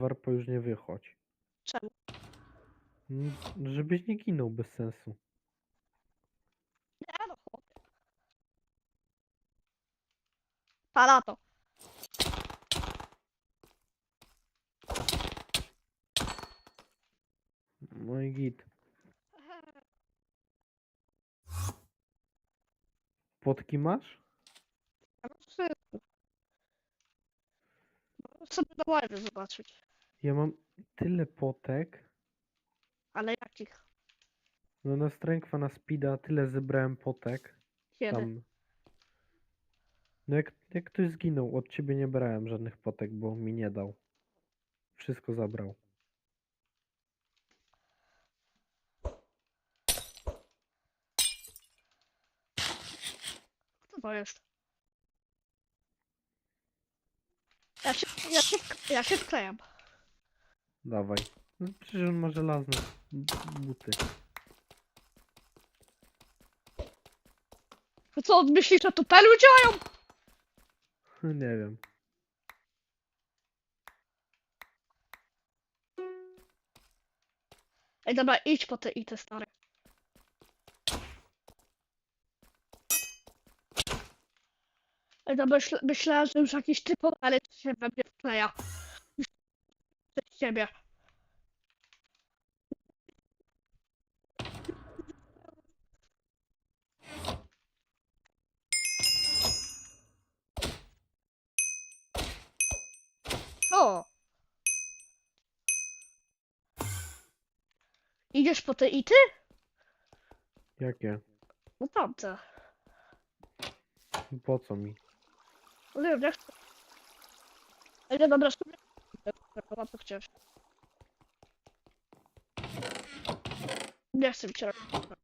Warpo już nie wychodź. Czemu? Mm, Żebyś nie ginął bez sensu. Nie no, chłopie. Pala to. No i git. Potki masz? Ja mam wszystko. Możesz sobie na live zobaczyć. Ja mam tyle potek. Ale jakich? No na strength'a, na speeda tyle zebrałem potek. Kiedy? Tam. No jak, jak ktoś zginął, od ciebie nie brałem żadnych potek, bo mi nie dał. Wszystko zabrał. Co to jest? Ja się, ja się, ja się wklejam. Dawaj. No przecież on ma żelazne buty. To co, on myśli, że tupelu działają? Nie wiem. Ej, dobra, idź po te ity, stary. Ej, dobra, myśl, myślałem, że już jakiś typowy, ale się we mnie wkleja. Przez ciebie. O! Idziesz po te ity? Jakie? No tamte. Po co mi? No dobra, spróbuj. Dobra, chciałeś. Nie chcę mi się robić.